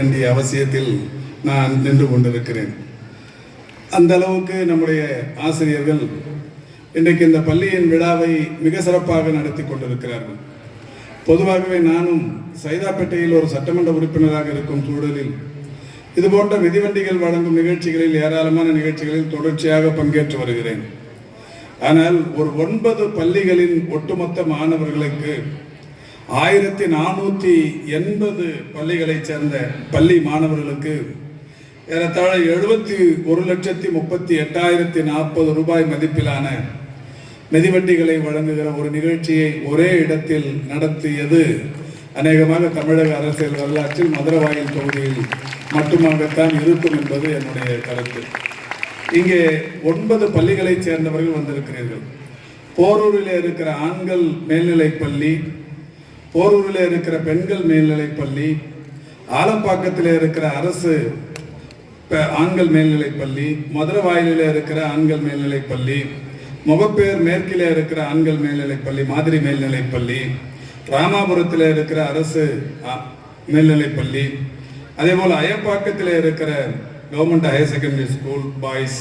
வேண்டிய அவசியத்தில் நான் நின்று கொண்டிருக்கிறேன். அந்த அளவுக்கு நம்முடைய ஆசிரியர்கள் இன்றைக்கு இந்த பள்ளியின் விழாவை மிக சிறப்பாக நடத்தி கொண்டிருக்கிறார்கள். பொதுவாகவே நானும் சைதாப்பேட்டையில் ஒரு சட்டமன்ற உறுப்பினராக இருக்கும் சூழலில் இதுபோன்ற மிதிவண்டிகள் வழங்கும் நிகழ்ச்சிகளில் ஏராளமான நிகழ்ச்சிகளில் தொடர்ச்சியாக பங்கேற்று வருகிறேன். ஆனால் ஒரு ஒன்பது பள்ளிகளின் ஒட்டுமொத்த மாணவர்களுக்கு ஆயிரத்தி நானூற்றி எண்பது பள்ளிகளைச் சேர்ந்த பள்ளி மாணவர்களுக்கு ஏறத்தாழ எழுபத்தி ஒரு லட்சத்தி முப்பத்தி எட்டாயிரத்தி நாற்பது ரூபாய் மதிப்பிலான மிதிவண்டிகளை வழங்குகிற ஒரு நிகழ்ச்சியை ஒரே இடத்தில் நடத்தியது அநேகமாக தமிழக அரசியல் வரலாற்றில் மதுரவாயில் தொகுதியில் மட்டுமாகத்தான் இருக்கும் என்பது என்னுடைய கருத்து. இங்கே ஒன்பது பள்ளிகளைச் சேர்ந்தவர்கள் வந்திருக்கிறீர்கள். போரூரில் இருக்கிற ஆண்கள் மேல்நிலைப் பள்ளி போரூரில் இருக்கிற பெண்கள் மேல்நிலைப் பள்ளி ஆலப்பாக்கத்தில் இருக்கிற அரசு ஆண்கள் மேல்நிலைப் பள்ளி மதுரவாயிலில் இருக்கிற ஆண்கள் மேல்நிலைப் பள்ளி முகப்பேர் மேற்கில் இருக்கிற ஆண்கள் மேல்நிலைப் பள்ளி மாதிரி மேல்நிலைப் பள்ளி ராமாபுரத்தில் இருக்கிற அரசு மேல்நிலைப் பள்ளி அதே போல் அயப்பாக்கத்தில் இருக்கிற government higher secondary school boys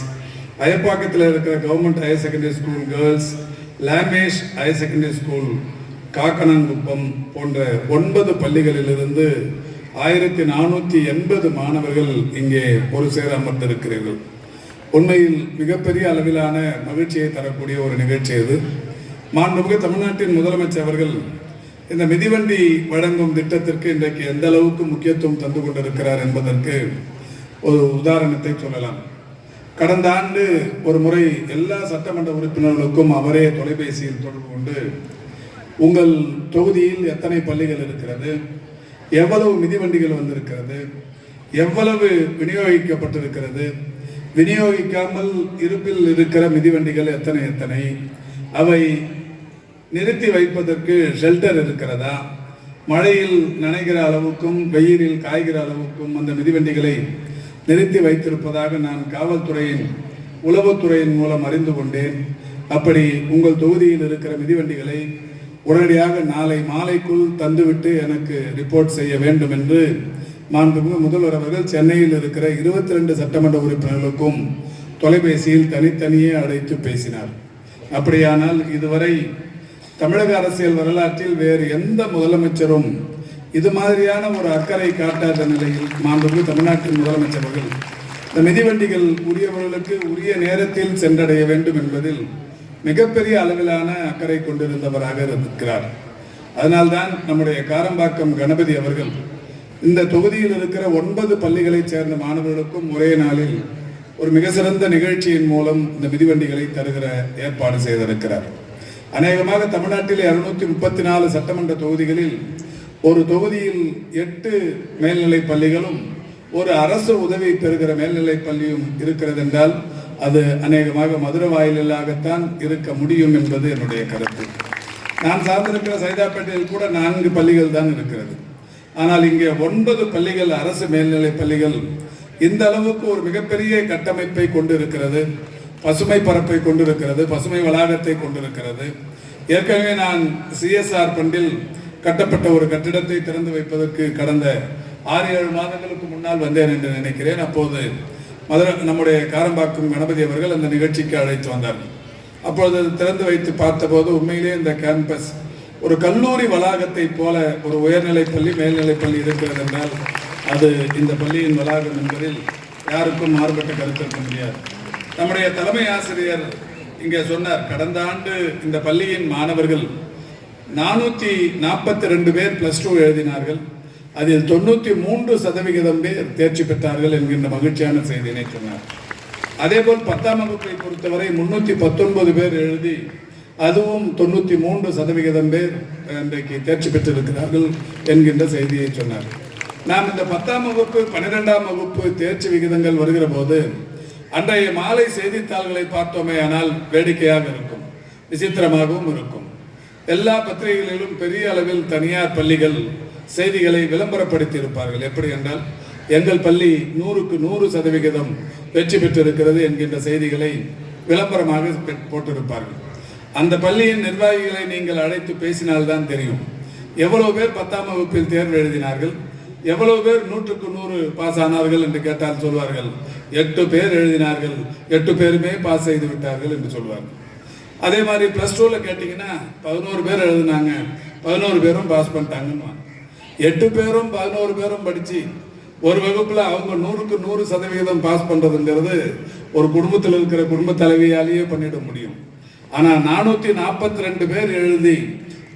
அயப்பாக்கத்தில் இருக்கிற government higher secondary school girls Lamesh higher secondary school Kakkanankuppam போன்ற ஒன்பது பள்ளிகளிலிருந்து ஆயிரத்தி நானூற்றி எண்பது மாணவர்கள் இங்கே ஒரு சேர அமர்ந்திருக்கிறீர்கள். உண்மையில் மிகப்பெரிய அளவிலான மகிழ்ச்சியை தரக்கூடிய ஒரு நிகழ்ச்சி இது. மாண்புமிகு தமிழ்நாட்டின் முதலமைச்சர் அவர்கள் இந்த மிதிவண்டி வழங்கும் திட்டத்திற்கு இன்றைக்கு எந்த அளவுக்கு முக்கியத்துவம் தந்து கொண்டிருக்கிறார் என்பதற்கு ஒரு உதாரணத்தை சொல்லலாம். கடந்த ஆண்டு ஒரு முறை எல்லா சட்டமன்ற உறுப்பினர்களுக்கும் அவரே தொலைபேசியில் தொடர்பு கொண்டு உங்கள் தொகுதியில் எத்தனை பள்ளிகள் இருக்கிறது? எவ்வளவு மிதிவண்டிகள் வந்திருக்கிறது? எவ்வளவு விநியோகிக்கப்பட்டிருக்கிறது? விநியோகிக்காமல் இருப்பில் இருக்கிற மிதிவண்டிகள் எத்தனை எத்தனை? அவை நிறுத்தி வைப்பதற்கு ஷெல்டர் இருக்கிறதா? மழையில் நனைகிற அளவுக்கும் வெயிலில் காய்கிற அளவுக்கும் அந்த மிதிவண்டிகளை நிறுத்தி வைத்திருப்பதாக நான் காவல்துறையின் உளவுத்துறையின் மூலம் அறிந்து கொண்டேன். அப்படி உங்கள் தொகுதியில் இருக்கிற மிதிவண்டிகளை உடனடியாக நாளை மாலைக்குள் தந்துவிட்டு எனக்கு ரிப்போர்ட் செய்ய வேண்டும் என்று மாண்புமிகு முதல்வர் அவர்கள் சென்னையில் இருக்கிற இருபத்தி ரெண்டு சட்டமன்ற உறுப்பினர்களுக்கும் தொலைபேசியில் தனித்தனியே அழைத்து பேசினார். அப்படியானால் இதுவரை தமிழக அரசியல் வரலாற்றில் வேறு எந்த முதலமைச்சரும் இது மாதிரியான ஒரு அக்கறை காட்டாத நிலையில் மாண்புமிகு தமிழ்நாட்டின் முதலமைச்சர்கள் இந்த மிதிவண்டிகள் உரியவர்களுக்கு உரிய நேரத்தில் சென்றடைய வேண்டும் என்பதில் மிகப்பெரிய அளவிலான அக்கறை கொண்டிருந்தவராக இருக்கிறார். அதனால்தான் நம்முடைய காரம்பாக்கம் கணபதி அவர்கள் இந்த தொகுதியில் இருக்கிற ஒன்பது பள்ளிகளைச் சேர்ந்த மாணவர்களுக்கும் ஒரே நாளில் ஒரு மிக சிறந்த நிகழ்ச்சியின் மூலம் இந்த மிதிவண்டிகளை தருகிற ஏற்பாடு செய்திருக்கிறார். அநேகமாக தமிழ்நாட்டில் இருநூத்தி முப்பத்தி நாலு சட்டமன்ற தொகுதிகளில் ஒரு தொகுதியில் எட்டு மேல்நிலை பள்ளிகளும் ஒரு அரசு உதவி பெறுகிற மேல்நிலை பள்ளியும் இருக்கிறது என்றால் அது அநேகமாக மதுரை வாயிலாகத்தான் இருக்க முடியும் என்பது என்னுடைய கருத்து. நான் சார்ந்திருக்கிற சைதாப்பேட்டையில் கூட நான்கு பள்ளிகள் தான் இருக்கிறது. ஆனால் இங்கே ஒன்பது பள்ளிகள் அரசு மேல்நிலை பள்ளிகள் இந்த அளவுக்கு ஒரு மிகப்பெரிய கட்டமைப்பை கொண்டிருக்கிறது. பசுமை பரப்பை கொண்டிருக்கிறது பசுமை வளாகத்தை கொண்டிருக்கிறது. ஏற்கனவே நான் சிஎஸ்ஆர் பண்டில் கட்டப்பட்ட ஒரு கட்டிடத்தை திறந்து வைப்பதற்கு கடந்த ஆறு ஏழு மாதங்களுக்கு முன்னால் வந்தேன் என்று நினைக்கிறேன். அப்போது மதுரை நம்முடைய காரம்பாக்கம் கணபதி அவர்கள் அந்த நிகழ்ச்சிக்கு அழைத்து வந்தார்கள் அப்பொழுது அது திறந்து வைத்து பார்த்தபோது உண்மையிலே இந்த கேம்பஸ் ஒரு கல்லூரி வளாகத்தை போல ஒரு உயர்நிலை பள்ளி மேல்நிலை பள்ளி இருக்கிறது என்றால் அது இந்த பள்ளியின் வளாகம் என்பதில் யாருக்கும் மாறுபட்ட கருத்து இருக்க முடியாது. நம்முடைய தலைமை ஆசிரியர் இங்கே சொன்னார் கடந்த ஆண்டு இந்த பள்ளியின் மாணவர்கள் நானூற்றி நாற்பத்தி ரெண்டு பேர் ப்ளஸ் டூ எழுதினார்கள். அதில் தொண்ணூற்றி மூன்று சதவிகிதம் பேர் தேர்ச்சி பெற்றார்கள் என்கின்ற மகிழ்ச்சியான செய்தியினை சொன்னார். அதேபோல் பத்தாம் வகுப்பை பொறுத்தவரை முன்னூற்றி பத்தொன்பது பேர் எழுதி அதுவும் தொண்ணூற்றி மூன்று சதவிகிதம் பேர் இன்றைக்கு தேர்ச்சி பெற்றிருக்கிறார்கள் என்கின்ற செய்தியை சொன்னார். நாம் இந்த பத்தாம் வகுப்பு பன்னிரெண்டாம் வகுப்பு தேர்ச்சி விகிதங்கள் வருகிற போது அன்றைய மாலை செய்தித்தாள்களை பார்த்தோமே ஆனால் வேடிக்கையாக இருக்கும் விசித்திரமாகவும் இருக்கும். எல்லா பத்திரிகைகளிலும் பெரிய அளவில் தனியார் பள்ளிகள் செய்திகளை விளம்பரப்படுத்தி இருப்பார்கள் எப்படி என்றால் எங்கள் பள்ளி நூறுக்கு நூறு சதவிகிதம் வெற்றி பெற்றிருக்கிறது என்கின்ற செய்திகளை விளம்பரமாக போட்டிருப்பார்கள். அந்த பள்ளியின் நிர்வாகிகளை நீங்கள் அழைத்து பேசினால்தான் தெரியும். எவ்வளவு பேர் பத்தாம் வகுப்பில் தேர்வு எழுதினார்கள்? எவ்வளவு பேர் நூற்றுக்கு நூறு பாஸ் ஆனார்கள் என்று கேட்டால் சொல்வார்கள். எட்டு பேர் எழுதினார்கள். எட்டு பேருமே பாஸ் செய்து விட்டார்கள் என்று சொல்வார்கள். அதே மாதிரி ப்ளஸ் டூவில் கேட்டிங்கன்னா பதினோரு பேர் எழுதினாங்க. பதினோரு பேரும் பாஸ் பண்ணிட்டாங்கன்னு எட்டு பேரும் பதினோரு பேரும் படித்து ஒரு வகுப்பில் அவங்க நூறுக்கு நூறு சதவிகிதம் பாஸ் பண்ணுறதுங்கிறது ஒரு குடும்பத்தில் இருக்கிற குடும்ப தலைவியாலேயே பண்ணிட முடியும். ஆனால் நானூற்றி நாற்பத்தி ரெண்டு பேர் எழுதி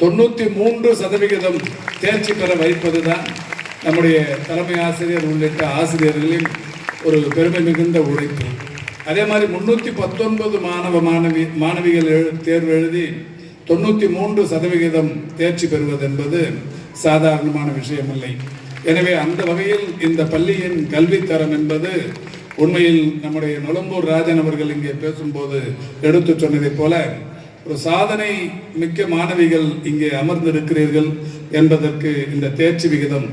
தொண்ணூற்றி மூன்று சதவிகிதம் தேர்ச்சி பெற வைப்பது தான் நம்முடைய தலைமை ஆசிரியர் உள்ளிட்ட ஆசிரியர்களின் ஒரு பெருமை மிகுந்த உழைப்பு. அதே மாதிரி முன்னூற்றி பத்தொன்பது மாணவ மாணவி மாணவிகள் எழு தேர்வு எழுதி தொண்ணூற்றி மூன்று சதவிகிதம் தேர்ச்சி பெறுவது என்பது சாதாரணமான விஷயமில்லை. எனவே அந்த வகையில் இந்த பள்ளியின் கல்வித்தரம் என்பது உண்மையில் நம்முடைய நுளம்பூர் ராஜன் அவர்கள் இங்கே பேசும்போது எடுத்து சொன்னதைப் போல ஒரு சாதனை மிக்க மாணவிகள் இங்கே அமர்ந்திருக்கிறீர்கள் என்பதற்கு இந்த தேர்ச்சி விகிதம்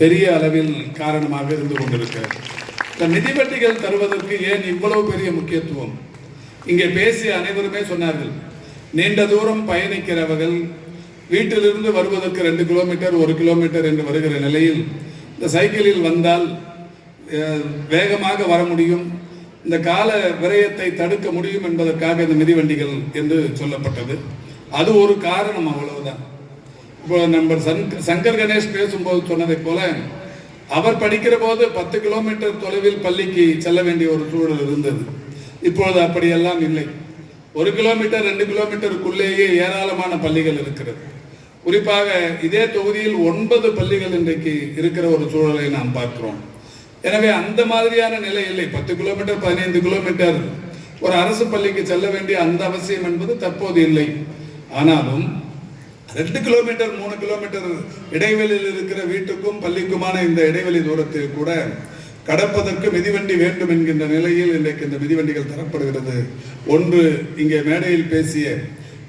பெரிய அளவில் காரணமாக இருந்து கொண்டிருக்கிறது. இந்த மிதிவண்டிகள் தருவதற்கு ஏன் இவ்வளவு பெரிய முக்கியத்துவம்? இங்கே பேசிய அனைவருமே சொன்னார்கள் நீண்ட தூரம் பயணிக்கிறவர்கள் வீட்டிலிருந்து வருவதற்கு ரெண்டு கிலோமீட்டர் ஒரு கிலோமீட்டர் என்று வருகிற நிலையில் இந்த சைக்கிளில் வந்தால் வேகமாக வர முடியும். இந்த கால விரயத்தை தடுக்க முடியும் என்பதற்காக இந்த மிதிவண்டிகள் என்று சொல்லப்பட்டது. அது ஒரு காரணம் அவ்வளவுதான். இப்போ நம்ம சங்க- சங்கர் கணேஷ் பேசும்போது சொன்னதைப் போல அவர் படிக்கிற போது பத்து கிலோமீட்டர் தொலைவில் பள்ளிக்கு செல்ல வேண்டிய ஒரு சூழல் இருந்தது. இப்பொழுது அப்படியெல்லாம் இல்லை. ஒரு கிலோமீட்டர் ரெண்டு கிலோமீட்டருக்குள்ளேயே ஏராளமான பள்ளிகள் இருக்கிறது. குறிப்பாக இதே தொகுதியில் ஒன்பது பள்ளிகள் இன்றைக்கு இருக்கிற ஒரு சூழலை நாம் பார்க்கிறோம். எனவே அந்த மாதிரியான நிலை இல்லை. பத்து கிலோமீட்டர் பதினைந்து கிலோமீட்டர் ஒரு அரசு பள்ளிக்கு செல்ல வேண்டிய அந்த அவசியம் என்பது தற்போது இல்லை. ஆனாலும் ரெண்டு கிலோமீட்டர் மூணு கிலோமீட்டர் இடைவெளியில் இருக்கிற வீட்டுக்கும் பள்ளிக்குமான இந்த இடைவெளி தூரத்தில் கூட கடப்பதற்கு மிதிவண்டி வேண்டும் என்கின்ற நிலையில் இன்றைக்கு இந்த மிதிவண்டிகள் தரப்படுகிறது. ஒன்று இங்கே மேடையில் பேசிய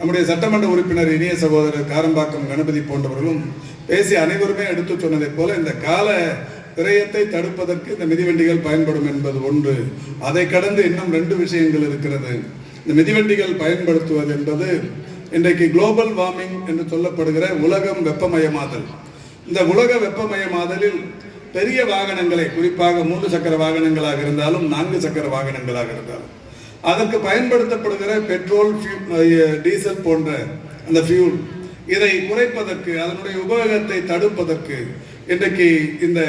நம்முடைய சட்டமன்ற உறுப்பினர் இனிய சகோதரர் காரம்பாக்கம் கணபதி போன்றவர்களும் பேசி அனைவருமே எடுத்து சொன்னதைப் போல இந்த கால விரயத்தை தடுப்பதற்கு இந்த மிதிவண்டிகள் பயன்படும் என்பது ஒன்று. அதை கடந்து இன்னும் ரெண்டு விஷயங்கள் இருக்கிறது. இந்த மிதிவண்டிகள் பயன்படுத்துவது என்பது இன்றைக்கு குளோபல் வார்மிங் என்று சொல்லப்படுகிற உலகம் வெப்பமயமாதல். இந்த உலக வெப்பமயமாதலில் பெரிய வாகனங்களை குறிப்பாக மூன்று சக்கர வாகனங்களாக இருந்தாலும் நான்கு சக்கர வாகனங்களாக இருந்தாலும் அதற்கு பயன்படுத்தப்படுகிற பெட்ரோல் டீசல் போன்ற அந்த ஃபியூல் இதை குறைப்பதற்கு அதனுடைய உபயோகத்தை தடுப்பதற்கு இன்றைக்கு இந்த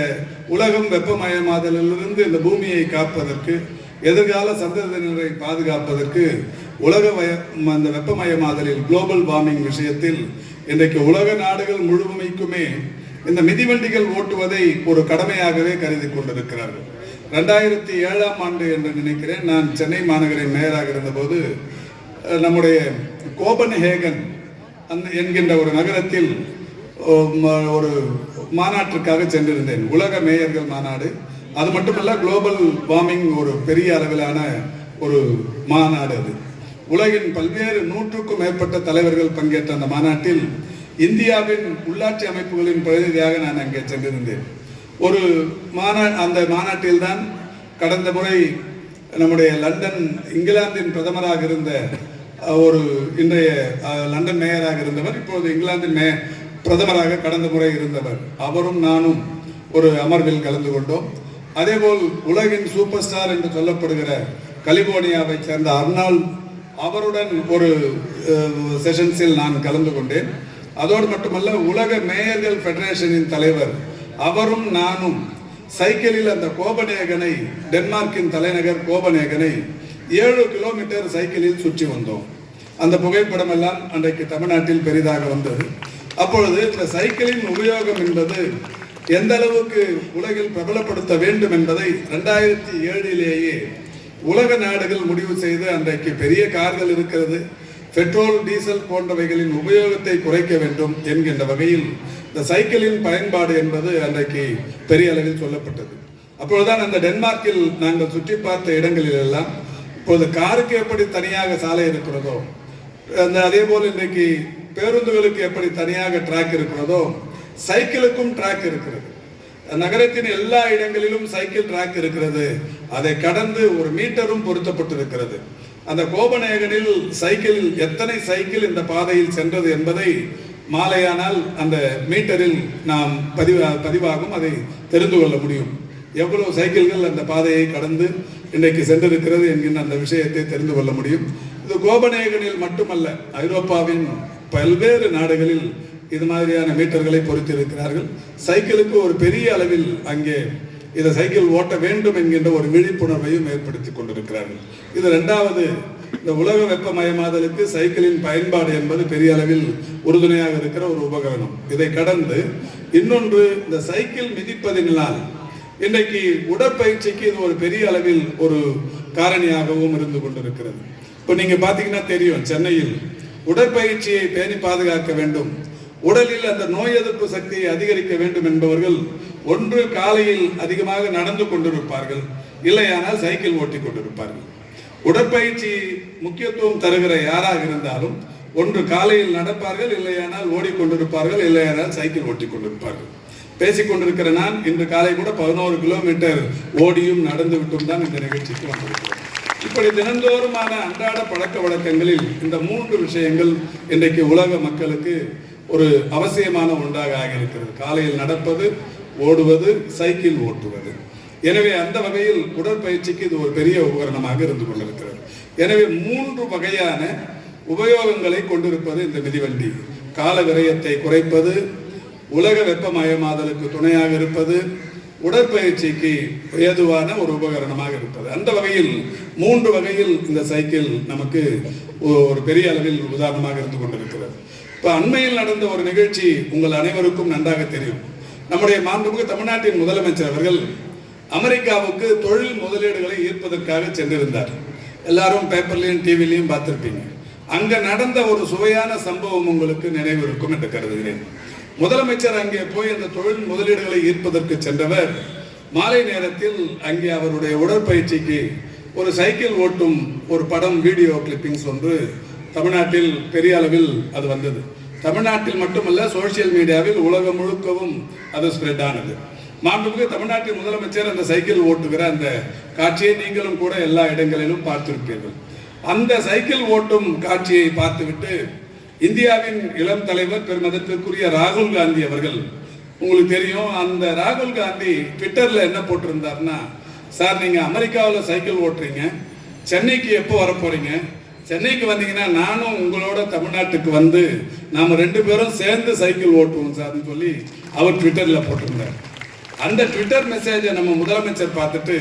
உலகம் வெப்பமயமாதலிலிருந்து இந்த பூமியை காப்பதற்கு எதிர்கால சந்ததியினரை பாதுகாப்பதற்கு உலக வய அந்த வெப்பமயமாதலில் குளோபல் வார்மிங் விஷயத்தில் இன்றைக்கு உலக நாடுகள் முழுமைக்குமே இந்த மிதிவண்டிகள் ஓட்டுவதை ஒரு கடமையாகவே கருதி கொண்டிருக்கிறார்கள். ரெண்டாயிரத்தி ஏழாம் ஆண்டு என்று நினைக்கிறேன். நான் சென்னை மாநகரின் மேயராக இருந்தபோது நம்முடைய கோபன்ஹேகன் அந்த என்கின்ற ஒரு நகரத்தில் ஒரு மாநாட்டிற்காக சென்றிருந்தேன். உலக மேயர்கள் மாநாடு. அது மட்டுமல்ல குளோபல் வார்மிங் ஒரு பெரிய அளவிலான ஒரு மாநாடு அது. உலகின் பல்வேறு நூற்றுக்கும் மேற்பட்ட தலைவர்கள் பங்கேற்ற அந்த மாநாட்டில் இந்தியாவின் உள்ளாட்சி அமைப்புகளின் பிரதிநிதியாக நான் அங்கே சென்றிருந்தேன். ஒரு மாநா அந்த மாநாட்டில் தான் கடந்த முறை நம்முடைய லண்டன் இங்கிலாந்தின் பிரதமராக இருந்த ஒரு இன்றைய லண்டன் மேயராக இருந்தவர் இப்போது இங்கிலாந்தின் மே பிரதமராக கடந்த முறை இருந்தவர். அவரும் நானும் ஒரு அமர்வில் கலந்து கொண்டோம். அதேபோல் உலகின் சூப்பர் ஸ்டார் என்று சொல்லப்படுகிற கலிபோர்னியாவை சேர்ந்த அர்னால் அவருடன் ஒரு செஷன்ஸில் நான் கலந்து கொண்டேன். அதோடு மட்டுமல்ல உலக மேயர்கள் ஃபெடரேஷனின் தலைவர் அவரும் நானும் சைக்கிளில் அந்த கோபநேகனை டென்மார்க்கின் தலைநகர் கோபநேகனை ஏழு கிலோமீட்டர் சைக்கிளில் சுற்றி வந்தோம். அந்த புகைப்படம் எல்லாம் அன்றைக்கு தமிழ்நாட்டில் பெரிதாக வந்தது. அப்பொழுது இந்த சைக்கிளின் உபயோகம் என்பது எந்த அளவுக்கு உலகில் பிரபலப்படுத்த வேண்டும் என்பதை ரெண்டாயிரத்தி ஏழிலேயே உலக நாடுகள் முடிவு செய்து அன்றைக்கு பெரிய கார்கள் இருக்கிறது. பெட்ரோல் டீசல் போன்றவைகளின் உபயோகத்தை குறைக்க வேண்டும் என்கின்ற வகையில் இந்த சைக்கிளின் பயன்பாடு என்பது அன்றைக்கு பெரிய அளவில் சொல்லப்பட்டது. அப்பொழுதுதான் அந்த டென்மார்க்கில் நாங்கள் சுற்றி பார்த்த இடங்களில் எல்லாம் இப்போது காருக்கு எப்படி தனியாக சாலை இருக்கிறதோ அந்த அதே போல் இன்றைக்கு பேருந்துகளுக்கு எப்படி தனியாக ட்ராக் இருக்கிறதோ சைக்கிளுக்கும் ட்ராக் இருக்கிறது. நகரத்தின் எல்லா இடங்களிலும் சைக்கிள் ட்ராக் இருக்கிறது. அதை கடந்து ஒரு மீட்டரும் பொருத்தப்பட்டிருக்கிறது. அந்த கோபநேகனில் சைக்கிள் எத்தனை சைக்கிள் இந்த பாதையில் சென்றது என்பதை மாலையானால் அந்த மீட்டரில் நாம் பதிவா பதிவாகும் அதை தெரிந்து கொள்ள முடியும். எவ்வளவு சைக்கிள்கள் அந்த பாதையை கடந்து இன்றைக்கு சென்றிருக்கிறது என்கின்ற அந்த விஷயத்தை தெரிந்து கொள்ள முடியும். இது கோபநேகனில் மட்டுமல்ல ஐரோப்பாவின் பல்வேறு நாடுகளில் இது மாதிரியான மீட்டர்களை பொறுத்திருக்கிறார்கள். சைக்கிளுக்கு ஒரு பெரிய அளவில் அங்கே இதை சைக்கிள் ஓட்ட வேண்டும் என்கின்ற ஒரு விழிப்புணர்வையும் ஏற்படுத்தி கொண்டிருக்கிறார்கள். இது ரெண்டாவது இந்த உலக வெப்பமயமாதலுக்கு சைக்கிளின் பயன்பாடு என்பது பெரிய அளவில் உறுதுணையாக இருக்கிற ஒரு உபகரணம். இதை கடந்து இன்னொன்று இந்த சைக்கிள் மிதிப்பதினால் இன்றைக்கு உடற்பயிற்சிக்கு இது ஒரு பெரிய அளவில் ஒரு காரணியாகவும் இருந்து கொண்டிருக்கிறது. இப்போ நீங்கள் பார்த்தீங்கன்னா தெரியும் சென்னையில் உடற்பயிற்சியை பேணி பாதுகாக்க வேண்டும். உடலில் அந்த நோய் எதிர்ப்பு சக்தியை அதிகரிக்க வேண்டும் என்பவர்கள் ஒன்று காலையில் அதிகமாக நடந்து கொண்டிருப்பார்கள். இல்லையானால் சைக்கிள் ஓட்டி கொண்டிருப்பார்கள். உடற்பயிற்சி முக்கியத்துவம் தருகிற யாராக இருந்தாலும் ஒன்று காலையில் நடப்பார்கள் இல்லையானால் ஓடிக்கொண்டிருப்பார்கள் இல்லையானால் சைக்கிள் ஓட்டி கொண்டிருப்பார்கள் பேசிக்கொண்டிருக்கிற நான் இன்று காலை கூட பதினோரு கிலோமீட்டர் ஓடியும் நடந்து விட்டும் தான் இந்த நிகழ்ச்சிக்கு வந்திருக்கிறேன் இப்படி தினந்தோறுமான அன்றாட பழக்க வழக்கங்களில் இந்த மூன்று விஷயங்கள் இன்றைக்கு உலக மக்களுக்கு ஒரு அவசியமான ஒன்றாக ஆகியிருக்கிறது. காலையில் நடப்பது ஓடுவது சைக்கிள் ஓட்டுவது. எனவே அந்த வகையில் உடற்பயிற்சிக்கு இது ஒரு பெரிய உபகரணமாக இருந்து கொண்டிருக்கிறது. எனவே மூன்று வகையான உபயோகங்களை கொண்டிருப்பது இந்த மிதிவண்டி. கால விரயத்தை குறைப்பது உலக வெப்பமயமாதலுக்கு துணையாக இருப்பது உடற்பயிற்சிக்கு ஏதுவான ஒரு உபகரணமாக இருப்பது. அந்த வகையில் மூன்று வகையில் இந்த சைக்கிள் நமக்கு ஒரு பெரிய அளவில் உதாரணமாக இருந்து கொண்டிருக்கிறது. இப்போ அண்மையில் நடந்த ஒரு நிகழ்ச்சி உங்கள் அனைவருக்கும் நன்றாக தெரியும். நம்முடைய மாண்புமிகு தமிழ்நாட்டின் முதலமைச்சர் அவர்கள் அமெரிக்காவுக்கு தொழில் முதலீடுகளை ஈர்ப்பதற்காக சென்றிருந்தார். எல்லாரும் பேப்பர்லையும் டிவிலையும் பார்த்துருப்பீங்க. அங்க நடந்த ஒரு சுவையான சம்பவம் உங்களுக்கு நினைவு இருக்கும் என்று கருதுகிறேன். முதலமைச்சர் அங்கே போய் அந்த தொழில் முதலீடுகளை ஈர்ப்பதற்கு சென்றவர் மாலை நேரத்தில் அங்கே அவருடைய உடற்பயிற்சிக்கு ஒரு சைக்கிள் ஓட்டும் ஒரு படம் வீடியோ கிளிப்பிங்ஸ் ஒன்று தமிழ்நாட்டில் பெரிய அளவில் அது வந்தது. தமிழ்நாட்டில் மட்டுமல்ல சோசியல் மீடியாவில் உலகம் முழுக்கவும் அது ஸ்ப்ரெட் ஆனது. மாண்புமிகு தமிழ்நாட்டின் முதலமைச்சர் அந்த சைக்கிள் ஓட்டுகிற அந்த காட்சியை நீங்களும் கூட எல்லா இடங்களிலும் பார்த்திருப்பீர்கள். அந்த சைக்கிள் ஓட்டும் காட்சியை பார்த்துவிட்டு இந்தியாவின் இளம் தலைவர் பெருமதத்திற்குரிய ராகுல் காந்தி அவர்கள் உங்களுக்கு தெரியும் அந்த ராகுல் காந்தி ட்விட்டரில் என்ன போட்டிருந்தாருன்னா சார் நீங்கள் அமெரிக்காவில் சைக்கிள் ஓட்டுறீங்க சென்னைக்கு எப்போ வர சென்னைக்கு வந்தீங்கன்னா நானும் உங்களோட தமிழ்நாட்டுக்கு வந்து நாம் ரெண்டு பேரும் சேர்ந்து சைக்கிள் ஓட்டுவோம் சார்னு சொல்லி அவர் ட்விட்டரில் போட்டிருந்தார். அந்த ட்விட்டர் மெசேஜை நம்ம முதலமைச்சர் பார்த்துட்டு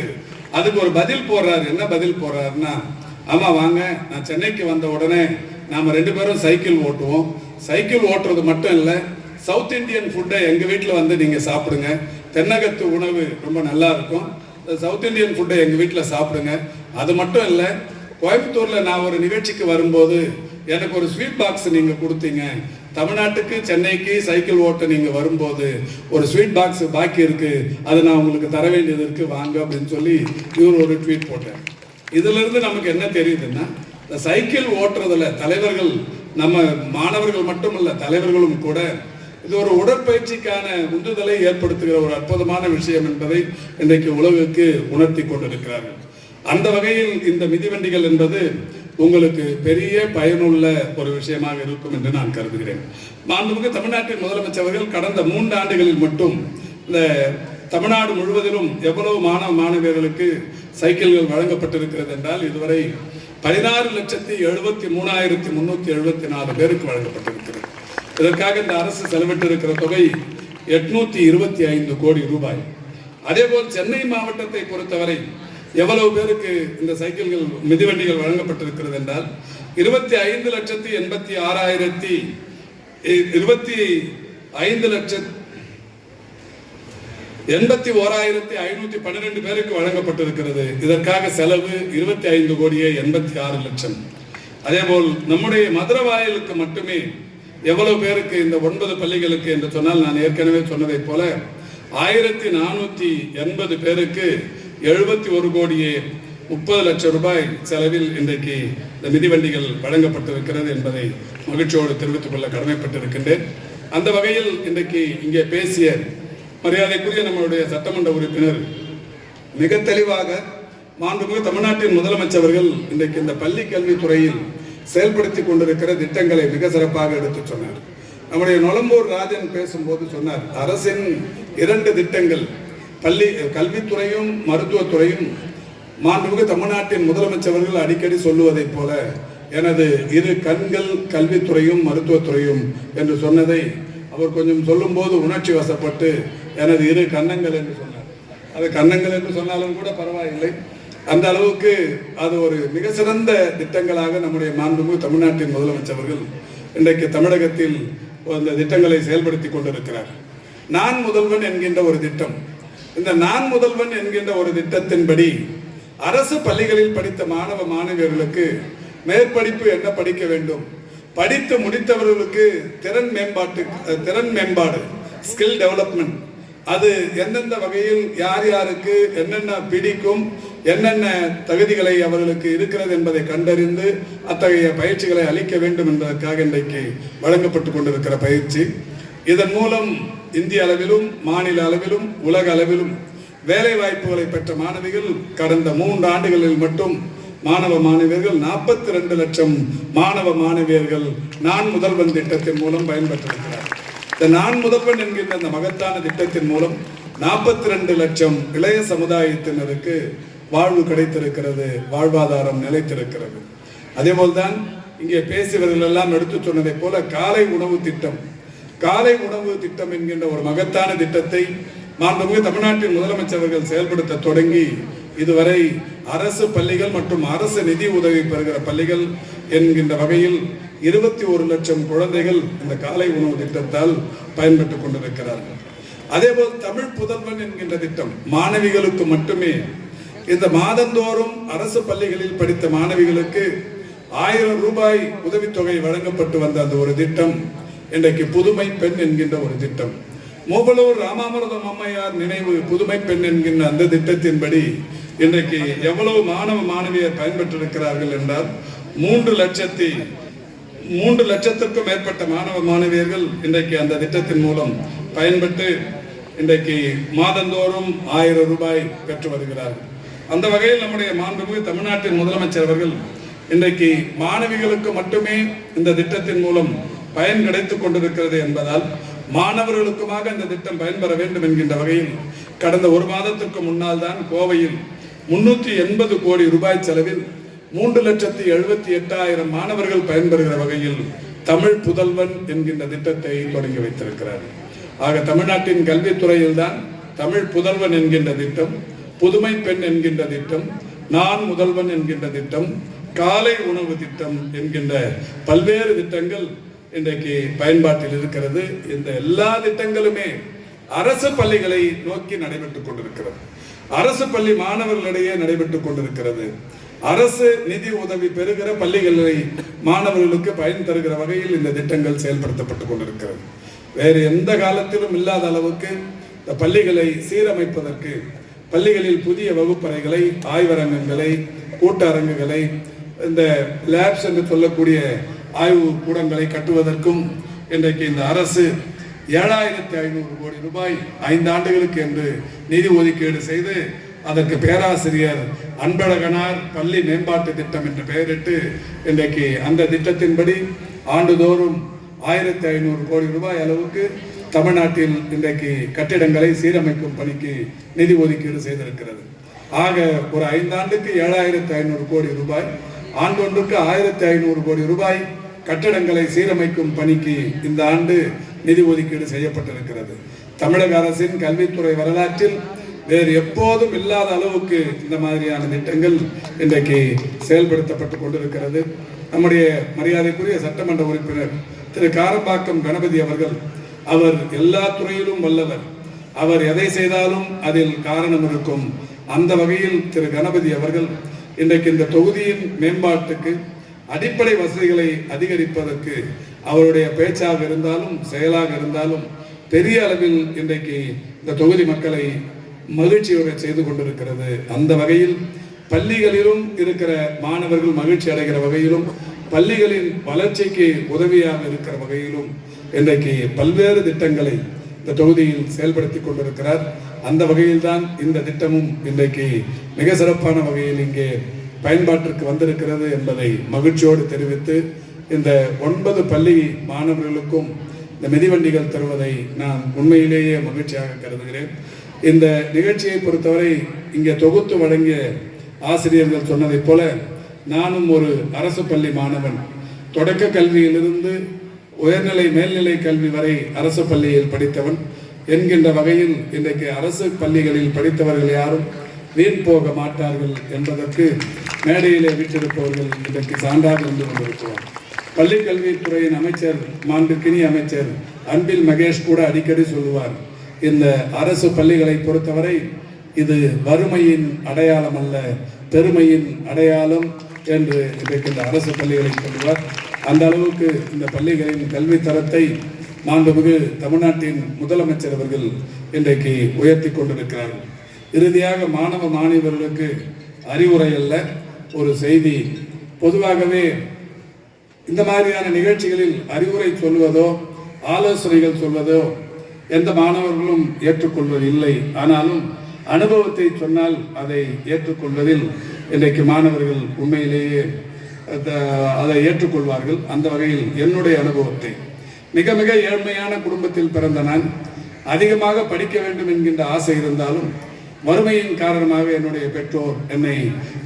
அதுக்கு ஒரு பதில் போடுறாரு. என்ன பதில் போடுறாருன்னா ஆமாம் வாங்க. நான் சென்னைக்கு வந்த உடனே நாம் ரெண்டு பேரும் சைக்கிள் ஓட்டுவோம். சைக்கிள் ஓட்டுறது மட்டும் இல்லை சவுத் இந்தியன் ஃபுட்டை எங்கள் வீட்டில் வந்து நீங்கள் சாப்பிடுங்க. தென்னகத்து உணவு ரொம்ப நல்லா இருக்கும். சவுத் இந்தியன் ஃபுட்டை எங்கள் வீட்டில் சாப்பிடுங்க. அது மட்டும் இல்லை கோயம்புத்தூரில் நான் ஒரு நிகழ்ச்சிக்கு வரும்போது எனக்கு ஒரு ஸ்வீட் பாக்ஸ் நீங்கள் கொடுத்தீங்க. தமிழ்நாட்டுக்கு சென்னைக்கு சைக்கிள் ஓட்ட நீங்க வரும்போது ஒரு ஸ்வீட் பாக்ஸ் பாக்கி இருக்கு. அதை நான் உங்களுக்கு தர வேண்டியது இருக்கு. வாங்க அப்படின்னு சொல்லி இவர் ஒரு ட்வீட் போட்டார். இதுல இருந்து நமக்கு என்ன தெரியுதுன்னா இந்த சைக்கிள் ஓட்டுறதுல தலைவர்கள் நம்ம மாணவர்கள் மட்டுமல்ல தலைவர்களும் கூட இது ஒரு உடற்பயிற்சிக்கான உந்துதலை ஏற்படுத்துகிற ஒரு அற்புதமான விஷயம் என்பதை இன்றைக்கு உலகுக்கு உணர்த்தி கொண்டிருக்கிறார்கள். அந்த வகையில் இந்த மிதிவண்டிகள் என்பது உங்களுக்கு பெரிய பயனுள்ள ஒரு விஷயமாக இருக்கும் என்று நான் கருதுகிறேன். மாண்புமிகு தமிழ்நாட்டின் முதலமைச்சர்கள் கடந்த மூன்று ஆண்டுகளில் மட்டும் இந்த தமிழ்நாடு முழுவதிலும் எவ்வளவு மாணவ மாணவியர்களுக்கு சைக்கிள்கள் வழங்கப்பட்டிருக்கிறது என்றால் இதுவரை பதினாறு லட்சத்தி எழுபத்தி மூணாயிரத்தி முன்னூத்தி எழுபத்தி நாலு பேருக்கு வழங்கப்பட்டிருக்கிறது. இதற்காக இந்த அரசு செலவிட்டிருக்கிற தொகை எட்நூத்தி இருபத்தி ஐந்து கோடி ரூபாய். அதேபோல் சென்னை மாவட்டத்தை பொறுத்தவரை எவ்வளவு பேருக்கு இந்த சைக்கிள்கள் மிதிவண்டிகள் வழங்கப்பட்டிருக்கிறது என்றால் இருபத்தி ஐந்து லட்சத்தி எண்பத்தி ஆறாயிரத்தி இருபத்தி ஐந்து லட்சம் எண்பத்தி ஓராயிரத்தி ஐநூத்தி பன்னிரெண்டு பேருக்கு வழங்கப்பட்டிருக்கிறது. இதற்காக செலவு இருபத்தி ஐந்து கோடியே எண்பத்தி ஆறு லட்சம். அதேபோல் நம்முடைய மதுரவாயலுக்கு மட்டுமே எவ்வளவு பேருக்கு இந்த ஒன்பது பள்ளிகளுக்கு என்று சொன்னால் நான் ஏற்கனவே சொன்னதைப் போல ஆயிரத்தி நானூத்தி எண்பது பேருக்கு எழுபத்தி ஒரு கோடியே முப்பது லட்சம் ரூபாய் செலவில் இன்றைக்கு இந்த மிதிவண்டிகள் வழங்கப்பட்டிருக்கிறது என்பதை மகிழ்ச்சியோடு தெரிவித்துக் கொள்ள கடமைப்பட்டிருக்கின்றேன். அந்த வகையில் இன்றைக்கு இங்கே பேசிய மரியாதைக்குரிய நம்மளுடைய சட்டமன்ற உறுப்பினர் மிக தெளிவாக மாண்புமிகு தமிழ்நாட்டின் முதலமைச்சர்கள் இன்றைக்கு இந்த பள்ளி கல்வித்துறையில் செயல்படுத்தி கொண்டிருக்கிற திட்டங்களை மிக சிறப்பாக எடுத்து சொன்னார். நம்முடைய நொளம்பூர் ராஜன் பேசும்போது சொன்னார் அரசின் இரண்டு திட்டங்கள் பள்ளி கல்வித்துறையும் மருத்துவத்துறையும் மாண்புமிகு தமிழ்நாட்டின் முதலமைச்சர்கள் அடிக்கடி சொல்லுவதைப் போல எனது இரு கண்கள் கல்வித்துறையும் மருத்துவத்துறையும் என்று சொன்னதை அவர் கொஞ்சம் சொல்லும்போது உணர்ச்சி வசப்பட்டு எனது இரு கன்னங்கள் என்று சொன்னார். அது கன்னங்கள் என்று சொன்னாலும் கூட பரவாயில்லை. அந்த அளவுக்கு அது ஒரு மிக சிறந்த திட்டங்களாக நம்முடைய மாண்புமிகு தமிழ்நாட்டின் முதலமைச்சர்கள் இன்றைக்கு தமிழகத்தில் அந்த திட்டங்களை செயல்படுத்தி கொண்டிருக்கிறார். நான் முதல்வன் என்கின்ற ஒரு திட்டம் இந்த நான் முதல்வன் என்கின்ற ஒரு திட்டத்தின்படி அரசு பள்ளிகளில் படித்த மாணவ மாணவியர்களுக்கு மேற்படிப்பு என்ன படிக்க வேண்டும்? படித்து முடித்தவர்களுக்கு திறன் மேம்பாட்டு திறன் மேம்பாடு ஸ்கில் டெவலப்மெண்ட் அது எந்தெந்த வகையில் யார் யாருக்கு என்னென்ன பிடிக்கும் என்னென்ன தகுதிகளை அவர்களுக்கு இருக்கிறது என்பதை கண்டறிந்து அத்தகைய பயிற்சிகளை அளிக்க வேண்டும் என்பதற்காக இன்றைக்கு வழங்கப்பட்டு கொண்டிருக்கிற பயிற்சி. இதன் மூலம் இந்திய அளவிலும் மாநில அளவிலும் உலக அளவிலும் வேலை வாய்ப்புகளை பெற்ற மாணவிகள் கடந்த மூன்று ஆண்டுகளில் மட்டும் மாணவ மாணவியர்கள் நாற்பத்தி ரெண்டு லட்சம் மாணவ மாணவியர்கள் நான் முதல்வன் திட்டத்தின் மூலம் பயன்பெற்றிருக்கிறார். இந்த நான் முதல்வன் என்கின்ற இந்த மகத்தான திட்டத்தின் மூலம் நாற்பத்தி ரெண்டு லட்சம் இளைய சமுதாயத்தினருக்கு வாழ்வு கிடைத்திருக்கிறது வாழ்வாதாரம் நிலைத்திருக்கிறது. அதேபோல்தான் இங்கே பேசியவர்கள் எல்லாம் எடுத்து சொன்னதைப் போல காலை உணவு திட்டம் காலை உணவு திட்டம் என்கின்ற ஒரு மகத்தான திட்டத்தை மாண்புமிகு தமிழ்நாட்டின் முதலமைச்சர்கள் செயல்படுத்த தொடங்கி இதுவரை அரசு பள்ளிகள் மற்றும் அரசு நிதி உதவி பெறுகிற பள்ளிகள் என்கின்ற வகையில் இருபத்தி ஒரு லட்சம் குழந்தைகள் இந்த காலை உணவு திட்டத்தால் பயன்பெற்றுக் கொண்டிருக்கிறார்கள். அதேபோல் தமிழ் புதல்வன் என்கின்ற திட்டம் மாணவிகளுக்கு மட்டுமே. இந்த மாதந்தோறும் அரசு பள்ளிகளில் படித்த மாணவிகளுக்கு ஆயிரம் ரூபாய் உதவித்தொகை வழங்கப்பட்டு வந்த அந்த ஒரு திட்டம் இன்றைக்கு புதுமை பெண் என்கின்ற ஒரு திட்டம். மூவலூர் ராமாமிரதம் அம்மையார் நினைவு புதுமை பெண் என்கின்ற அந்த திட்டத்தின்படி இன்றைக்கு எவ்வளவு மாணவ மாணவியர் பயன்பெற்றிருக்கிறார்கள் என்றால் மூன்று லட்சத்தி மூன்று லட்சத்திற்கும் மேற்பட்ட மாணவ மாணவியர்கள் இன்றைக்கு அந்த திட்டத்தின் மூலம் பயன்பட்டு இன்றைக்கு மாதந்தோறும் ஆயிரம் ரூபாய் பெற்று வருகிறார்கள். அந்த வகையில் நம்முடைய மாண்புமிகு தமிழ்நாட்டின் முதலமைச்சர் அவர்கள் இன்றைக்கு மாணவிகளுக்கு மட்டுமே இந்த திட்டத்தின் மூலம் பயன் கிடைத்துக் கொண்டிருக்கிறது என்பதால் மாணவர்களுக்குமாக இந்த திட்டம் பயன்பெற வேண்டும் என்கின்ற வகையில் கடந்த ஒரு மாதத்திற்கு முன்னால் தான் கோவையில் முன்னூற்றி எண்பது கோடி ரூபாய் செலவில் மூன்று லட்சத்தி எழுபத்தி எட்டாயிரம் மாணவர்கள் பயன்பெறுகிற வகையில் தமிழ் புதல்வன் என்கின்ற திட்டத்தை தொடங்கி வைத்திருக்கிறார். ஆக தமிழ்நாட்டின் கல்வித்துறையில் தான் தமிழ் புதல்வன் என்கின்ற திட்டம் புதுமை பெண் என்கின்ற திட்டம் நான் முதல்வன் என்கின்ற திட்டம் காலை உணவு திட்டம் என்கின்ற பல்வேறு திட்டங்கள் இன்றைக்கு பயன்பாட்டில் இருக்கிறது. இந்த எல்லா திட்டங்களுமே அரசு பள்ளிகளை நோக்கி நடைபெற்றுக் கொண்டிருக்கிறது. அரசு பள்ளி மாணவர்களிடையே நடைபெற்றுக் கொண்டிருக்கிறது. அரசு நிதி உதவி பெறுகிற பள்ளிகளை மாணவர்களுக்கு பயன் தருகிற வகையில் இந்த திட்டங்கள் செயல்படுத்தப்பட்டு கொண்டிருக்கிறது. வேறு எந்த காலத்திலும் இல்லாத அளவுக்கு இந்த பள்ளிகளை சீரமைப்பதற்கு பள்ளிகளில் புதிய வகுப்பறைகளை ஆய்வரங்கங்களை கூட்டரங்குகளை இந்த லேப்ஸ் என்று சொல்லக்கூடிய ஆய்வு கூடங்களை கட்டுவதற்கும் இன்றைக்கு இந்த அரசு ஏழாயிரத்தி ஐநூறு கோடி ரூபாய் ஐந்து ஆண்டுகளுக்கு என்று நிதி ஒதுக்கீடு செய்து அதற்கு பேராசிரியர் அன்பழகனார் பள்ளி மேம்பாட்டு திட்டம் என்று பெயரிட்டு இன்றைக்கு அந்த திட்டத்தின்படி ஆண்டுதோறும் ஆயிரத்தி ஐநூறு கோடி ரூபாய் அளவுக்கு தமிழ்நாட்டில் இன்றைக்கு கட்டிடங்களை சீரமைக்கும் பணிக்கு நிதி ஒதுக்கீடு செய்திருக்கிறது. ஆக ஒரு ஐந்தாண்டுக்கு ஏழாயிரத்தி ஐநூறு கோடி ரூபாய் ஆண்டொன்றுக்கு ஆயிரத்தி ஐநூறு கோடி ரூபாய் கட்டடங்களை சீரமைக்கும் பணிக்கு இந்த ஆண்டு நிதி ஒதுக்கீடு செய்யப்பட்டிருக்கிறது. தமிழக அரசின் கல்வித்துறை வரலாற்றில் வேறு எப்போதும் இல்லாத அளவுக்கு இந்த மாதிரியான திட்டங்கள் இன்றைக்கு செயல்படுத்தப்பட்டு கொண்டிருக்கிறது. நம்முடைய மரியாதைக்குரிய சட்டமன்ற உறுப்பினர் திரு காரம்பாக்கம் கணபதி அவர்கள் அவர் எல்லா துறையிலும் வல்லவர். அவர் எதை செய்தாலும் அதில் காரணம் இருக்கும். அந்த வகையில் திரு கணபதி அவர்கள் இன்றைக்கு இந்த தொகுதியின் மேம்பாட்டுக்கு அடிப்படை வசதிகளை அதிகரிப்பதற்கு அவருடைய பேச்சாக இருந்தாலும் செயலாக இருந்தாலும் பெரிய அளவில் இன்றைக்கு இந்த தொகுதி மக்களை மகிழ்ச்சியுற செய்து கொண்டிருக்கிறது. அந்த வகையில் பள்ளிகளிலும் இருக்கிற மாணவர்கள் மகிழ்ச்சி அடைகிற வகையிலும் பள்ளிகளின் வளர்ச்சிக்கு உதவியாக இருக்கிற வகையிலும் இன்றைக்கு பல்வேறு திட்டங்களை இந்த தொகுதியில் செயல்படுத்தி கொண்டிருக்கிறார். அந்த வகையில்தான் இந்த திட்டமும் இன்றைக்கு மிக சிறப்பான வகையில் இங்கே பயன்பாட்டிற்கு வந்திருக்கிறது என்பதை மகிழ்ச்சியோடு தெரிவித்து இந்த ஒன்பது பள்ளி மாணவர்களுக்கும் இந்த மிதிவண்டிகள் தருவதை நான் உண்மையிலேயே மகிழ்ச்சியாக கருதுகிறேன். இந்த நிகழ்ச்சியை பொறுத்தவரை இங்கே தொகுத்து வழங்கிய ஆசிரியர்கள் சொன்னதைப் போல நானும் ஒரு அரசு பள்ளி மாணவன். தொடக்க கல்வியிலிருந்து உயர்நிலை மேல்நிலை கல்வி வரை அரசு பள்ளியில் படித்தவன். என்கின்ற வகையில் இன்றைக்கு அரசு பள்ளிகளில் படித்தவர்கள் யாரும் வீண் போக மாட்டார்கள் என்பதற்கு மேடையிலே வீற்றிருப்பவர்கள் இதற்கு சான்றாக இருந்து கொண்டிருக்கிறோம். பள்ளி கல்வித்துறையின் அமைச்சர் மாண்புக்கினி அமைச்சர் அன்பில் மகேஷ் கூட அடிக்கடி சொல்லுவார் இந்த அரசு பள்ளிகளை பொறுத்தவரை இது வறுமையின் அடையாளம் அல்ல பெருமையின் அடையாளம் என்று இன்றைக்கு இந்த அரசு பள்ளிகளை சொல்லுவார். அந்த அளவுக்கு இந்த பள்ளிகளின் கல்வி தரத்தை மாண்புமிகு தமிழ்நாட்டின் முதலமைச்சர் அவர்கள் இன்றைக்கு உயர்த்தி கொண்டிருக்கிறார்கள் இறுதியாக மாணவ மாணவர்களுக்கு அறிவுரை அல்ல ஒரு செய்தி. பொதுவாகவே இந்த மாதிரியான நிகழ்ச்சிகளில் அறிவுரை சொல்வதோ ஆலோசனைகள் சொல்வதோ எந்த மாணவர்களும் ஏற்றுக்கொள்வது இல்லை ஆனாலும் அனுபவத்தை சொன்னால் அதை ஏற்றுக்கொள்வதில் இன்றைக்கு மாணவர்கள் உண்மையிலேயே அதை ஏற்றுக்கொள்வார்கள். அந்த வகையில் என்னுடைய அனுபவத்தை. மிக மிக ஏழ்மையான குடும்பத்தில் பிறந்த நான் அதிகமாக படிக்க வேண்டும் என்கின்ற ஆசை இருந்தாலும் வறுமையின் காரணமாக என்னுடைய பெற்றோர் என்னை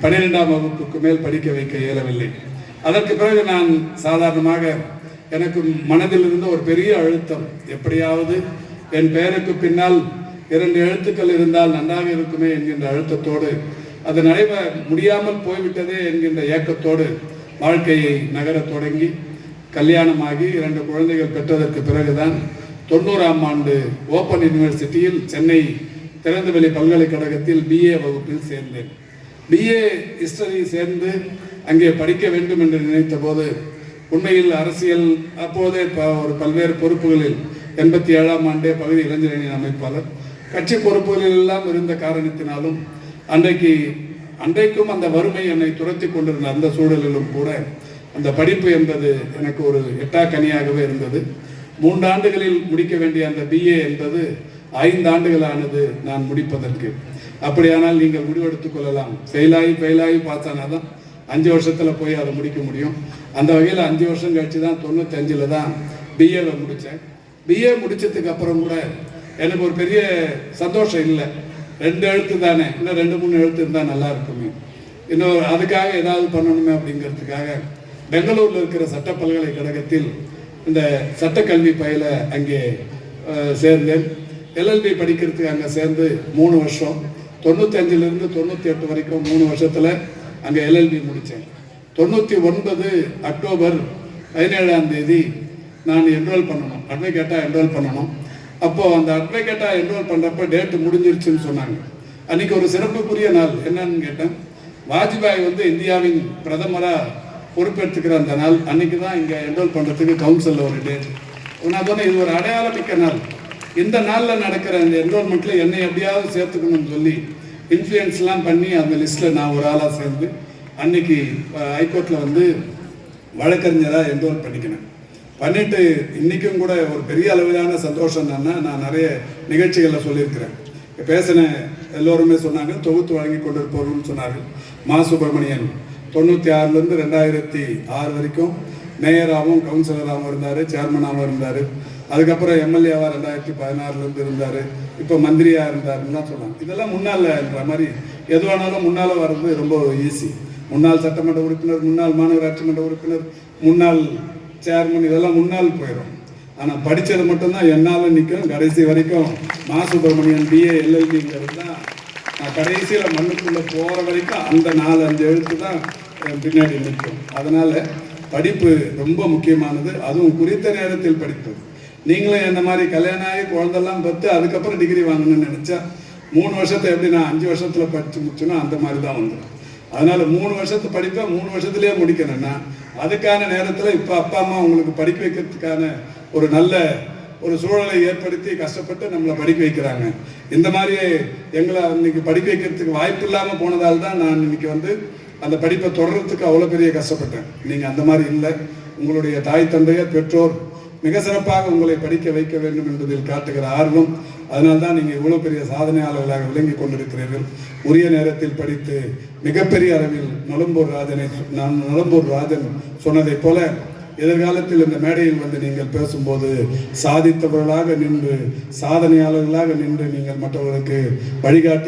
பன்னிரெண்டாம் வகுப்புக்கு மேல் படிக்க வைக்க இயலவில்லை. அதற்கு பிறகு நான் சாதாரணமாக எனக்கு மனதில் இருந்த ஒரு பெரிய அழுத்தம் எப்படியாவது என் பெயருக்கு பின்னால் இரண்டு எழுத்துக்கள் இருந்தால் நன்றாக இருக்குமே என்கின்ற அழுத்தத்தோடு அது நடைபெற முடியாமல் போய்விட்டதே என்கின்ற ஏக்கத்தோடு வாழ்க்கையை நகரத் தொடங்கி கல்யாணமாகி இரண்டு குழந்தைகள் பெற்றதற்கு பிறகுதான் தொண்ணூறாம் ஆண்டு ஓப்பன் யூனிவர்சிட்டியில் சென்னை திறந்தவெளி பல்கலைக்கழகத்தில் பிஏ வகுப்பில் சேர்ந்தேன். பிஏ ஹிஸ்டரி சேர்ந்து அங்கே படிக்க வேண்டும் என்று நினைத்த போது உண்மையில் அரசியல் அப்போதே ப- ஒரு பல்வேறு பொறுப்புகளில் எண்பத்தி ஏழாம் ஆண்டே பகுதி இளைஞரணி அமைப்பாளர். கட்சி பொறுப்புகளில் எல்லாம் இருந்த காரணத்தினாலும் அன்றைக்கு அன்றைக்கும் அந்த வறுமை என்னை துரத்தி கொண்டிருந்த அந்த சூழலிலும் கூட அந்த படிப்பு என்பது எனக்கு ஒரு எட்டா கனியாகவே இருந்தது. மூன்று ஆண்டுகளில் முடிக்க வேண்டிய அந்த பிஏ என்பது ஐந்து ஆண்டுகளானது நான் முடிப்பதற்கு. அப்படியானால் நீங்கள் முடிவெடுத்துக் கொள்ளலாம். ஃபெயிலாகி ஃபெயிலாகி பாஸ் அஞ்சு வருஷத்தில் போய் அதை முடிக்க முடியும். அந்த வகையில் அஞ்சு வருஷம் கழிச்சு தான் தொண்ணூத்தஞ்சில் தான் பிஏவை முடித்தேன். பிஏ முடித்ததுக்கு அப்புறம் கூட எனக்கு ஒரு பெரிய சந்தோஷம் இல்லை. ரெண்டு எழுத்து தானே. இன்னும் ரெண்டு மூணு எழுத்து இருந்தால் நல்லா இருக்குமே. இன்னொரு அதுக்காக ஏதாவது பண்ணணுமே அப்படிங்கிறதுக்காக பெங்களூரில் இருக்கிற சட்ட பல்கலைக்கழகத்தில் இந்த சட்டக்கல்வி பயில அங்கே சேர்ந்தேன். எல்எல்பி படிக்கிறதுக்கு அங்கே சேர்ந்து மூணு வருஷம். தொண்ணூத்தஞ்சிலிருந்து தொண்ணூற்றி எட்டு வரைக்கும் மூணு வருஷத்தில் அங்கே எல்எல்பி முடித்தேன். தொண்ணூற்றி ஒன்பது அக்டோபர் பதினேழாம் தேதி நான் என்ரோல் பண்ணணும். அட்வொகேட்டாக என்ரோல் பண்ணணும். அப்போது அந்த அட்வொகேட்டாக என்ரோல் பண்ணுறப்ப டேட்டு முடிஞ்சிருச்சுன்னு சொன்னாங்க. அன்னைக்கு ஒரு சிறப்புக்குரிய நாள். என்னன்னு கேட்டேன். வாஜ்பாய் வந்து இந்தியாவின் பிரதமராக பொறுப்பேற்றுக்கிற அந்த நாள். அன்னைக்கு தான் இங்கே என்ரோல் பண்ணுறதுக்கு கவுன்சிலில் ஒரு டேட் நான் சொன்னேன் இது ஒரு அடையாளமிக்க நாள். இந்த நாளில் நடக்கிற இந்த என்ரோல்மெண்ட்டில் என்னை எப்படியாவது சேர்த்துக்கணும்னு சொல்லி இன்ஃப்ளூயன்ஸ்லாம் பண்ணி அந்த லிஸ்ட்டில் நான் ஒரு ஆளாக சேர்ந்து அன்னைக்கு ஹைகோர்ட்டில் வந்து வழக்கறிஞராக என்ரோல் பண்ணிக்கினேன். பண்ணிட்டு இன்றைக்கும் கூட ஒரு பெரிய அளவிலான சந்தோஷம் என்னன்னா நான் நிறைய நிகழ்ச்சிகளில் சொல்லியிருக்கிறேன். பேசின எல்லோருமே சொன்னாங்க தொகுத்து வழங்கி கொண்டிருப்பவர்களும் சொன்னார்கள். மா. சுப்பிரமணியன் தொண்ணூற்றி ஆறுலேருந்து ரெண்டாயிரத்தி ஆறு வரைக்கும் மேயராகவும் கவுன்சிலராகவும் இருந்தார் சேர்மனாகவும் இருந்தார். அதுக்கப்புறம் எம்எல்ஏவாக ரெண்டாயிரத்தி பதினாறுலேருந்து இருந்தார். இப்போ மந்திரியாக இருந்தாருன்னு தான் சொன்னாங்க இதெல்லாம் முன்னால்ன்ற மாதிரி எது வேணாலும் முன்னால் வர்றது ரொம்ப ஈஸி முன்னாள் சட்டமன்ற உறுப்பினர் முன்னாள் மாநகராட்சி மன்ற உறுப்பினர் முன்னாள் சேர்மன் இதெல்லாம் முன்னால் போயிடும் ஆனால் படித்தது மட்டும்தான் என்னால் நிற்கும் கடைசி வரைக்கும் மா சுப்பிரமணியன் பிஏ எல்எல்பிங்கிறது தான் நான் கடைசியில் மண்ணுக்குள்ளே போகிற வரைக்கும் அந்த நாலு அஞ்சு எழுத்து தான் பின்னாடி நிற்கும். அதனால் படிப்பு ரொம்ப முக்கியமானது. அதுவும் குறித்த நேரத்தில் படிப்பது நீங்களும் என்ன மாதிரி கல்யாணம் ஆகி குழந்தெல்லாம் பத்து அதுக்கப்புறம் டிகிரி வாங்கணும்னு நினச்சா மூணு வருஷத்தை எப்படி நான் அஞ்சு வருஷத்தில் படித்து முடிச்சேனோ அந்த மாதிரி தான் வந்துடும் அதனால் மூணு வருஷத்து படிப்பை மூணு வருஷத்துலேயே முடிக்கணும்னா அதுக்கான நேரத்தில் இப்போ அப்பா அம்மா உங்களுக்கு படிக்க வைக்கிறதுக்கான ஒரு நல்ல ஒரு சூழலை ஏற்படுத்தி கஷ்டப்பட்டு நம்மளை படிக்க வைக்கிறாங்க. இந்த மாதிரி எங்களை இன்னைக்கு படிக்க வைக்கிறதுக்கு வாய்ப்பு இல்லாமல் போனதால் தான் நான் இன்னைக்கு வந்து அந்த படிப்பை தொடர்றதுக்கு அவ்வளோ பெரிய கஷ்டப்பட்டேன். நீங்கள் அந்த மாதிரி இல்லை. உங்களுடைய தாய் தந்தையர் பெற்றோர் மிக சிறப்பாக உங்களை படிக்க வைக்க வேண்டும் என்பதில் காட்டுகிற ஆர்வம். அதனால்தான் நீங்கள் இவ்வளோ பெரிய சாதனையாளர்களாக விளங்கி கொண்டிருக்கிறீர்கள். உரிய நேரத்தில் படித்து மிகப்பெரிய அளவில் நுழம்பூர் ராஜனை நான் நுழம்பூர் ராஜன் சொன்னதைப் போல எதிர்காலத்தில் இந்த மேடையில் வந்து நீங்கள் பேசும்போது சாதித்தவர்களாக நின்று சாதனையாளர்களாக நின்று நீங்கள் மற்றவர்களுக்கு வழிகாட்டி